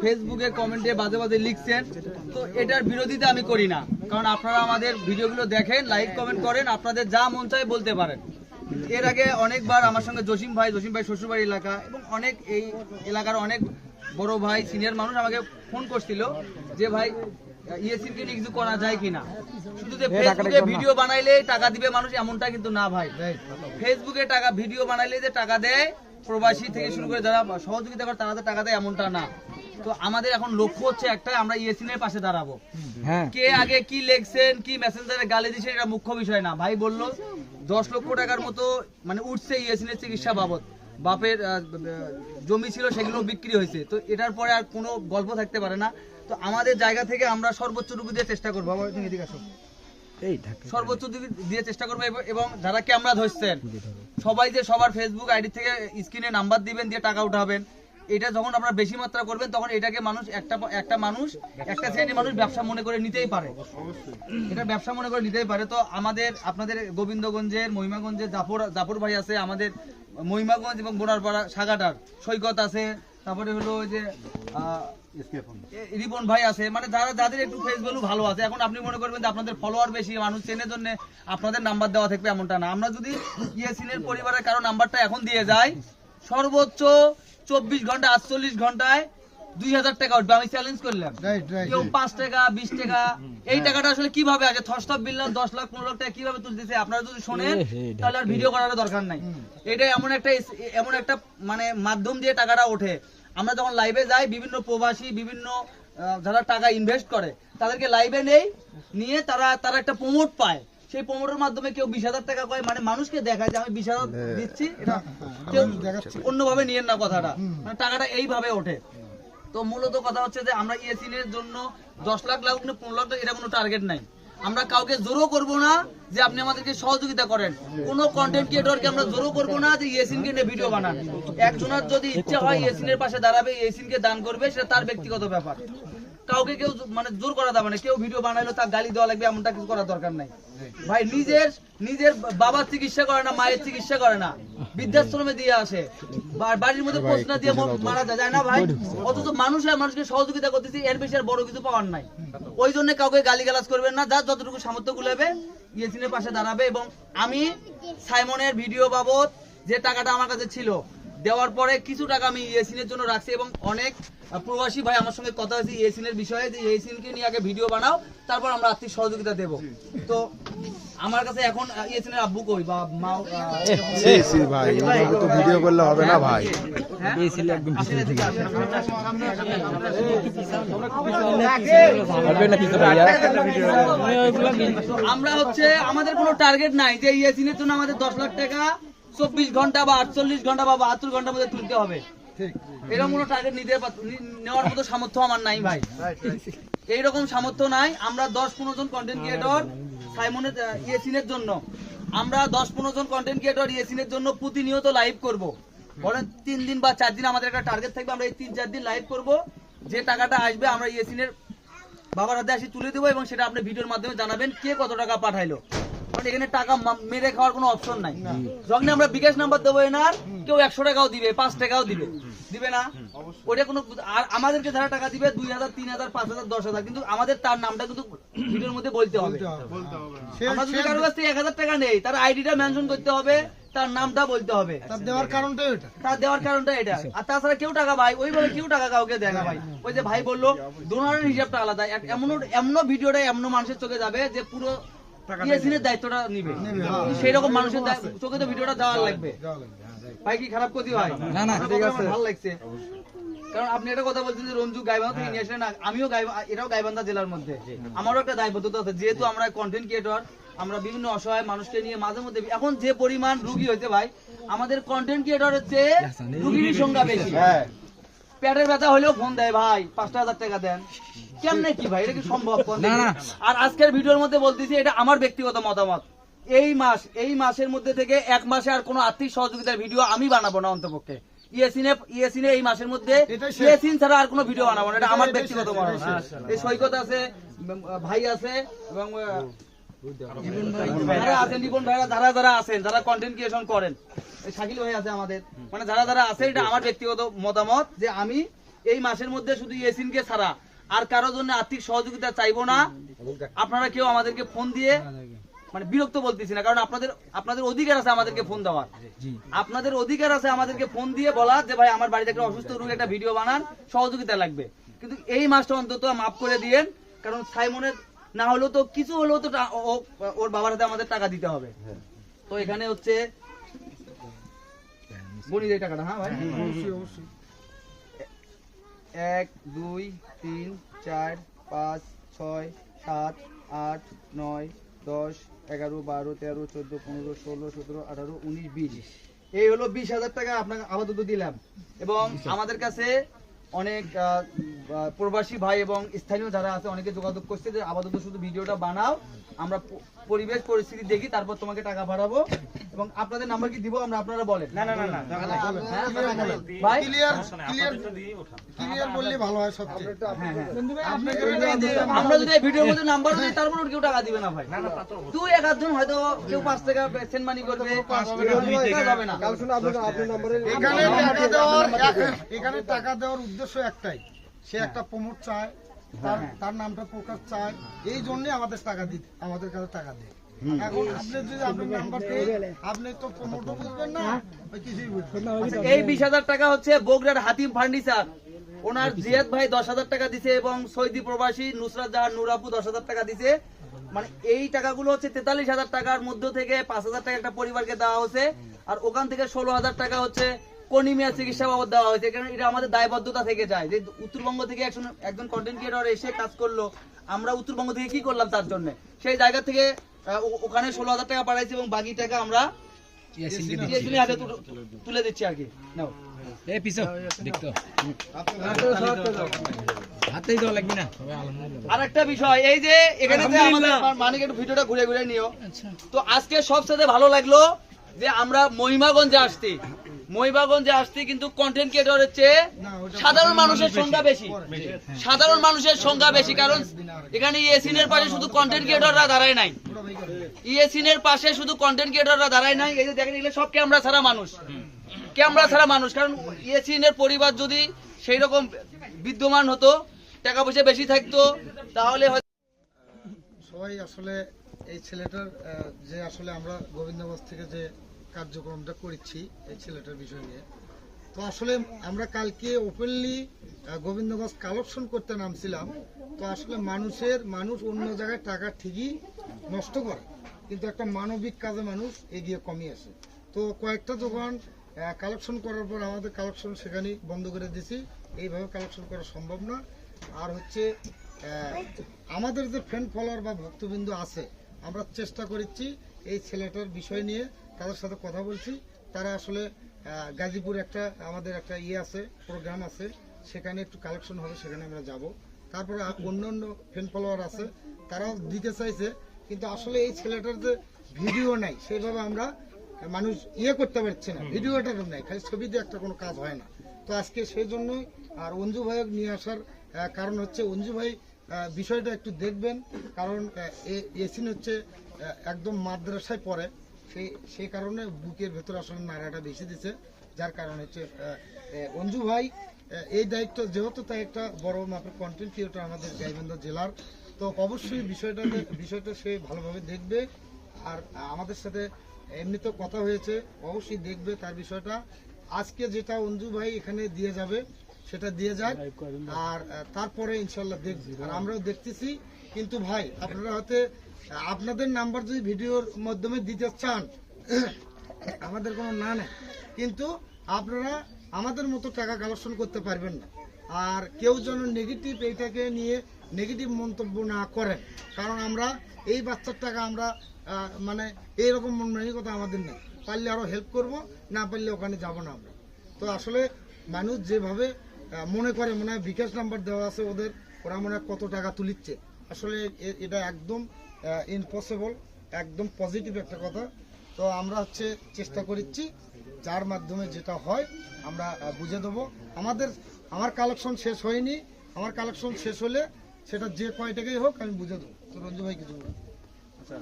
ফেসবুকে কমেন্টে বাজে বাজে লিখছেন। তো এটার বিরোধিতা আমি করি না। কারণ আপনারা আমাদের ভিডিওগুলো দেখেন লাইক কমেন্ট করেন আপনাদের যা মন চায় বলতে পারেন। এর আগে অনেকবার আমার সঙ্গে জসিম ভাই জসিম ভাই শ্বশুরবাড়ি এলাকা এবং অনেক এই এলাকার অনেক বড় ভাই সিনিয়র মানুষ আমাকে ফোন করছিল যে ভাই ইএসির কে কিছু করা যায় কিনা? শুধু যে ফেসবুকে ভিডিও বানাইলে টাকা দিবে মানুষ এমনটা কিন্তু না ভাই। ফেসবুকে টাকা ভিডিও বানাইলে যে টাকা দেয় প্রবাসী থেকে শুরু করে যারা সহযোগিতা করে তারা যে টাকা দেয় এমনটা না। তো আমাদের এখন লক্ষ্য হচ্ছে একটা আমরা ইএসিনের পাশে দাঁড়াবো। হ্যাঁ। কে আগে কি লেখছেন কি মেসেঞ্জারে গালি দিচ্ছেন এটা মুখ্য বিষয় না। ভাই বলল দশ লক্ষ টাকার মতো মানে উঠছে ইয়েসিনের চিকিৎসা বাবদ। বাপের জমি ছিল সেগুলো বিক্রি হয়েছে। তো এটার পরে আর কোনো গল্প থাকতে পারে না। তো আমাদের জায়গা থেকে আমরা সর্বোচ্চটুকু দিয়ে চেষ্টা করব। বাবা তুমি এদিকে আসো। সর্বোচ্চ দিয়ে চেষ্টা করব এবং- এবং যারা ক্যামেরা ধরছেন সবাই যে সবার ফেসবুক আইডি থেকে স্ক্রিনে নাম্বার দিবেন দিয়ে টাকা উঠাবেন এটা যখন আপনারা বেশি মাত্রা করবেন তখন এটাকে মানুষ একটা একটা মানুষ একটা শ্রেণির মানুষ ব্যবসা মনে করে নিতেই পারে। এটা ব্যবসা মনে করে নিতেই পারে। তো আমাদের আপনাদের গোবিন্দগঞ্জের মহিমাগঞ্জের জাফর জাফর ভাই আছে আমাদের মহিমাগঞ্জ এবং বোনারপাড়া সাগাটার সৈকত আছে তারপরে হলো ওই যে রিপন ভাই আছে। মানে যারা যাদের একটু ফেস ভ্যালু ভালো আছে এখন আপনি মনে করবেন যে আপনাদের ফলোয়ার বেশি মানুষ চেনের জন্য আপনাদের নাম্বার দেওয়া থাকবে এমনটা না। আমরা যদি ইয়েসিনের পরিবারের কারও নাম্বারটা এখন দিয়ে যাই সর্বোচ্চ চব্বিশ ঘণ্টা আটচল্লিশ ঘন্টায় দুই হাজার টাকা উঠবে আমি চ্যালেঞ্জ করলাম। কেউ পাঁচ টাকা বিশ টাকা এই টাকাটা আসলে কীভাবে আছে থস্টপ বিল্লাম দশ লাখ পনেরো লাখ টাকা কীভাবে তুলতেছে? আপনারা যদি শোনেন তাহলে আর ভিডিও করার দরকার নাই। এটা এমন একটা এমন একটা মানে মাধ্যম দিয়ে টাকাটা ওঠে। আমরা যখন লাইভে যাই বিভিন্ন প্রবাসী বিভিন্ন যারা টাকা ইনভেস্ট করে তাদেরকে লাইভে নেই নিয়ে তারা তারা একটা প্রমোট পায়। সেই প্রমোটের মাধ্যমে কেউ বিশ হাজার টাকা পায় মানে মানুষকে দেখায় যে আমি বিশ হাজার দিচ্ছি এটা কেউ অন্যভাবে নিয়েন না কথাটা। মানে টাকাটা এইভাবে ওঠে। তো মূলত কথা হচ্ছে যে আমরা ইএসিনের জন্য দশ লাখ লাখ না পনেরো লাখ, এটা কোনো টার্গেট নাই। আমরা কাউকে জোরও করব না যে আপনি আমাদেরকে সহযোগিতা করেন। কোন কন্টেন্ট ক্রিয়েটরকে আমরা জোরও করব না যে ইয়েসিনকে নিয়ে ভিডিও বানান। একজনের যদি ইচ্ছা হয় ইয়েসিনের পাশে দাঁড়াবে ইয়েসিনকে দান করবে, সেটা তার ব্যক্তিগত ব্যাপার। কাউকে কেউ মানে জোর করা যাবে না। কেউ ভিডিও বানাইলো, তার গালি দেওয়া লাগবে, এমনটা কিছু করার দরকার নাই। ভাই, নিজের নিজের বাবার চিকিৎসা করে না, মায়ের চিকিৎসা করে না। বৃদ্ধাশ্রমে দিয়ে আসে। বাড়ির মধ্যে দিয়ে মারা যায়। না ভাই অথচ মানুষ আর মানুষকে সহযোগিতা করতেছি এর বেশি আর বড় কিছু পাওয়ার নাই। ওই জন্য কাউকে করবেন না যার যতটুকু সামর্থ্য গুলাবে ইয়েসিনের পাশে দাঁড়াবে এবং আমি সাইমনের ভিডিও বাবদ যে টাকাটা আমার কাছে ছিল দেওয়ার পরে কিছু টাকা আমি ইয়েসিনের জন্য রাখছি এবং অনেক প্রবাসী ভাই আমার সঙ্গে কথা হয়েছে ইয়েসিনের বিষয়ে যে ইয়েসিনকে নিয়ে আগে ভিডিও বানাও তারপর আমরা আর্থিক সহযোগিতা দেব। তো আমার কাছে এখন আব্বু কই? বা মা সি সি ভাই তো ভিডিও করলে হবে না ভাই। হ্যাঁ? এই ছিল একদম আসেন এদিকে হবে না কিছু আমরা হচ্ছে আমাদের কোনো টার্গেট নাই যে ইয়েসিনের জন্য আমাদের দশ লাখ টাকা চব্বিশ ঘণ্টা বা আটচল্লিশ ঘণ্টা বা বাহাত্তর ঘণ্টার মধ্যে তুলতে হবে। এরকম কোনো টার্গেট নিতে নেওয়ার মতো সামর্থ্য আমার নাই ভাই। এইরকম সামর্থ্য নাই। আমরা দশ পনেরো জন কন্টেন্ট ক্রিয়েটর সাইমনের ইয়েসিনের জন্য। আমরা দশ পনেরো জন কন্টেন্ট ক্রিয়েটর ইয়েসিনের জন্য প্রতিনিয়ত লাইভ করব। বলেন তিন দিন বা চার দিন আমাদের একটা টার্গেট থাকবে আমরা এই তিন চার দিন লাইভ করব। যে টাকাটা আসবে আমরা ইয়েসিনের বাবার হাতে আসি তুলে দেবো এবং সেটা আপনি ভিডিওর মাধ্যমে জানাবেন কে কত টাকা পাঠাইলো। কারণ এখানে টাকা মেরে খাওয়ার কোনো অপশন নাই। যখন আমরা বিকাশ নাম্বার দেবো এনার কেউ একশো টাকাও দিবে পাঁচ টাকাও দিবে। দিবে না? ওটা কোনো আর আমাদেরকে যারা টাকা দিবে দুই হাজার তিন হাজার পাঁচ হাজার দশ হাজার কিন্তু আমাদের তার নামটা কিন্তু ভিডিওর মধ্যে বলতে হবে। আমরা যদি কারোর কাছ থেকে এক হাজার টাকা নেই তার আইডিটা মেনশন করতে হবে তার নামটা বলতে হবে। তার দেওয়ার কারণটাই ওটা তার দেওয়ার কারণটা এটা। আর তাছাড়া কেউ টাকা ভাই ওইভাবে কেউ টাকা কাউকে দেয় না ভাই। ওই যে ভাই বলল ডোনারের হিসাবটা আলাদা। এমন এমন ভিডিওটা এমন মানুষের চোখে যাবে যে পুরো দায়িত্বটা নিবে। সেই রকম মানুষের চোখে তো ভিডিওটা দেওয়ার লাগবে। ভাই কি খারাপ ক্ষতি হয়? না, না, ঠিক আছে। ভালো লাগছে। কারণ আপনি একটা কথা বলছেন যে রঞ্জু গাইবান্ধা থেকে নিয়ে আসলেন না আমিও এটাও গাইবান্ধা জেলার মধ্যে। আমারও একটা দায়বদ্ধতা আছে যেহেতু আমরা কন্টেন্ট ক্রিয়েটর আমরা বিভিন্ন অসহায় মানুষকে নিয়ে মাঝে মধ্যে এখন যে পরিমাণ রুগী হয়েছে ভাই আমাদের কন্টেন্ট ক্রিয়েটর হচ্ছে রুগীর সংখ্যা বেশি। পেটের ব্যথা হলেও ফোন দেয় ভাই পাঁচটা হাজার টাকা দেন। কেমনে কি ভাই এটা কি সম্ভব। আর আজকের ভিডিওর মধ্যে বলতেছি এটা আমার ব্যক্তিগত মতামত। এই মাস এই মাসের মধ্যে থেকে এক মাসে আর কোনো আর্থিক সহযোগিতার ভিডিও আমি বানাবো না অন্তপক্ষে। ইয়েসিনে ইয়েসিনে এই মাসের মধ্যে ইয়েসিন ছাড়া আর কোনো ভিডিও বানাবো না। এটা আমার ব্যক্তিগত এই সৈকত আছে ভাই আছে এবং যারা আছেন নিপুণ ভাইরা যারা যারা আছেন যারা কন্টেন্ট ক্রিয়েশন করেন এই শাকিল ভাই আছে আমাদের মানে যারা যারা আছে এটা আমার ব্যক্তিগত মতামত যে আমি এই মাসের মধ্যে শুধু এসিনকে ছাড়া আর কারও জন্য আর্থিক সহযোগিতা চাইব না। আপনারা কেউ আমাদেরকে ফোন দিয়ে মানে বিরক্ত বলতেছি না কারণ আপনাদের আপনাদের অধিকার আছে আমাদেরকে ফোন দেওয়ার। আপনাদের অধিকার আছে আমাদেরকে ফোন দিয়ে বলা যে ভাই আমার বাড়িতে একটা অসুস্থ রোগী একটা ভিডিও বানান সহযোগিতা লাগবে। কিন্তু এই মাসটা অন্তত মাফ করে দিয়েন কারণ সাইমনের না হলেও তো কিছু হলেও তো ওর বাবার হাতে আমাদের টাকা দিতে হবে। তো এখানে হচ্ছে এই টাকাটা হ্যাঁ ভাই? এক দুই তিন চার পাঁচ ছয় সাত আট নয় দশ এগারো বারো তেরো চোদ্দ পনেরো ষোলো সতেরো আঠারো উনিশ বিশ। এই হলো বিশ হাজার টাকা আপনাকে আপাতত দিলাম। এবং আমাদের কাছে অনেক প্রবাসী ভাই এবং স্থানীয় যারা আছে অনেকে যোগাযোগ করছে যে আপাতত শুধু ভিডিওটা বানাও আমরা পরিবেশ পরিস্থিতি দেখি তারপর তোমাকে টাকা পাঠাবো এবং আপনাদের নাম্বার কি দিব আমরা আপনারা বলেন। না না না ভাই ক্লিয়ার ক্লিয়ার ক্লিয়ার বললে ভালো হয় সবচেয়ে হ্যাঁ, হ্যাঁ। আমরা যদি ভিডিওর মধ্যে নাম্বার দিই তারপর ওর কেউ টাকা দিবে না ভাই। তুই এক আধজন হয়তো কেউ পাঁচ টাকা সেন্ড মানি করবে টাকা যাবে না। এখানে টাকা দেওয়ার এখানে টাকা দেওয়ার উদ্দেশ্য একটাই। সে একটা প্রমোট চায় তার তার নামটা প্রকাশ চায়। এই জন্য আমাদের টাকা দিতে আমাদের কাছে টাকা দেয়। এখন আপনি যদি আপনার নাম্বার আপনি তো প্রমোটও বুঝবেন না কিছুই বুঝবেন এই বিশ হাজার টাকা হচ্ছে বগুড়ার হাতিম ফার্নিচার। ওনার জিয়াদ ভাই দশ হাজার টাকা দিছে এবং সৌদি প্রবাসী নুসরাত জাহান নুরাপু দশ হাজার টাকা দিছে। মানে এই টাকাগুলো হচ্ছে তেতাল্লিশ হাজার টাকার মধ্য থেকে পাঁচ হাজার টাকা একটা পরিবারকে দেওয়া হয়েছে আর ওখান থেকে ষোলো হাজার টাকা হচ্ছে কনিমিয়া চিকিৎসা বাবদ দেওয়া হয়েছে কারণ এটা আমাদের দায়বদ্ধতা থেকে যায়। যে উত্তরবঙ্গ থেকে একজন একজন কন্টেন্ট ক্রিয়েটর এসে কাজ করল আমরা উত্তরবঙ্গ থেকে কি করলাম তার জন্য? সেই জায়গা থেকে ওখানে ষোলো হাজার টাকা পাঠাইছি এবং বাকি টাকা আমরা তুলে- দিচ্ছি আর কি। নাও। এ পিছো দেখতো। হাতেই দেওয়া লাগবে না। আর একটা বিষয় এই যে এখানে আমাদের একটু ভিডিওটা ঘুরে ঘুরে নিও। তো আজকে সবসাথে ভালো লাগল যে আমরা মহিমাগঞ্জে আসছি। মহিমাগঞ্জে আসছি কিন্তু কন্টেন্ট ক্রিয়েটরের চেয়ে সাধারণ মানুষের সংখ্যা বেশি। সাধারণ মানুষের সংখ্যা বেশি কারণ এখানে ইয়েসিনের পাশে শুধু কন্টেন্ট ক্রিয়েটররা দাঁড়ায় নাই। ইয়েসিনের পাশে শুধু কন্টেন্ট ক্রিয়েটররা দাঁড়ায় নাই। এই যে দেখেন এগুলো সব ক্যামেরা ছাড়া মানুষ। ক্যামেরা ছাড়া মানুষ। কারণ ইয়েসিনের পরিবার যদি সেই রকম বিদ্যমান হতো টাকা পয়সা বেশি থাকতো তাহলে হয়তো সবাই আসলে এই ছেলেটার যে আসলে আমরা গোবিন্দগঞ্জ থেকে যে কার্যক্রমটা করেছি এই ছেলেটার বিষয় নিয়ে। তো আসলে আমরা কালকে ওপেনলি গোবিন্দগঞ্জ কালেকশন করতে নামছিলাম। তো আসলে মানুষের, মানুষ অন্য জায়গায় টাকা ঠিকই নষ্ট করে, কিন্তু একটা মানবিক কাজে মানুষ এগিয়ে কমিয়ে আসে। তো কয়েকটা দোকান কালেকশন করার পর আমাদের কালেকশন সেখানে বন্ধ করে দিয়েছি। এইভাবে কালেকশন করা সম্ভব না। আর হচ্ছে আমাদের যে ফ্রেন্ড ফলোয়ার বা ভক্তবৃন্দ আছে আমরা চেষ্টা করেছি এই ছেলেটার বিষয় নিয়ে তাদের সাথে কথা বলছি। তারা আসলে গাজীপুর একটা আমাদের একটা ইয়ে আছে প্রোগ্রাম আছে সেখানে একটু কালেকশন হবে সেখানে আমরা যাব। তারপরে অন্য অন্য ফ্রেন্ড ফলোয়ার আছে তারাও দিতে চাইছে কিন্তু আসলে এই ছেলেটার যে ভিডিও নাই সেইভাবে আমরা মানুষ ইয়ে করতে পারছে না। ভিডিওটা নাই খালি ছবি দিয়ে একটা কোনো কাজ হয় না। তো আজকে সেই জন্যই আর অঞ্জু ভাইয়ের নিয়ে আসার কারণ হচ্ছে অঞ্জু ভাই বিষয়টা একটু দেখবেন, কারণ এসিন হচ্ছে একদম মাদ্রাসায় পড়ে। সেই সেই কারণে বুকের ভেতরে আসলে নাড়াটা বেশি দিছে, যার কারণে হচ্ছে অঞ্জু ভাই এই দায়িত্ব, যেহেতু তাই একটা বড় মাপের কন্টেন্ট ক্রিয়েটর আমাদের গাইবান্ধা জেলার, তো অবশ্যই বিষয়টা বিষয়টা সে ভালোভাবে দেখবে। আর, আমাদের সাথে এমনিতে কথা হয়েছে, অবশ্যই দেখবে তার বিষয়টা। আজকে যেটা অঞ্জু ভাই এখানে দিয়ে যাবে সেটা দিয়ে যায় আর তারপরে ইনশাল্লাহ দেখবে আর আমরাও দেখতেছি। কিন্তু ভাই আপনারা আহ, আপনাদের নাম্বার যদি ভিডিওর মাধ্যমে দিতে চান আমাদের কোনো না নেই। কিন্তু আপনারা আমাদের মতো টাকা কালেকশন করতে পারবেন না। আর কেউ যেন নেগেটিভ এইটাকে নিয়ে নেগেটিভ মন্তব্য না করেন। কারণ আমরা এই বাচ্চার টাকা আমরা মানে এইরকম মানসিকতা আমাদের নেই। পারলে আরও হেল্প করব না পারলে ওখানে যাব না আমরা। তো আসলে মানুষ যেভাবে মনে করে, মনে হয় বিকাশ নাম্বার দেওয়া আছে ওদের। ওরা মনে হয় কত টাকা তুলিচ্ছে। আসলে এটা একদম ইম্পসিবল একদম পজিটিভ একটা কথা। তো আমরা হচ্ছে চেষ্টা করছি যার মাধ্যমে যেটা হয়, আমরা বুঝে দেবো। আমাদের, আমার কালেকশন শেষ হয়নি। আমার কালেকশন শেষ হলে সেটা যে কয় টাকাই হোক, আমি বুঝে দেবো। তো রঞ্জু ভাই কিছু। আচ্ছা।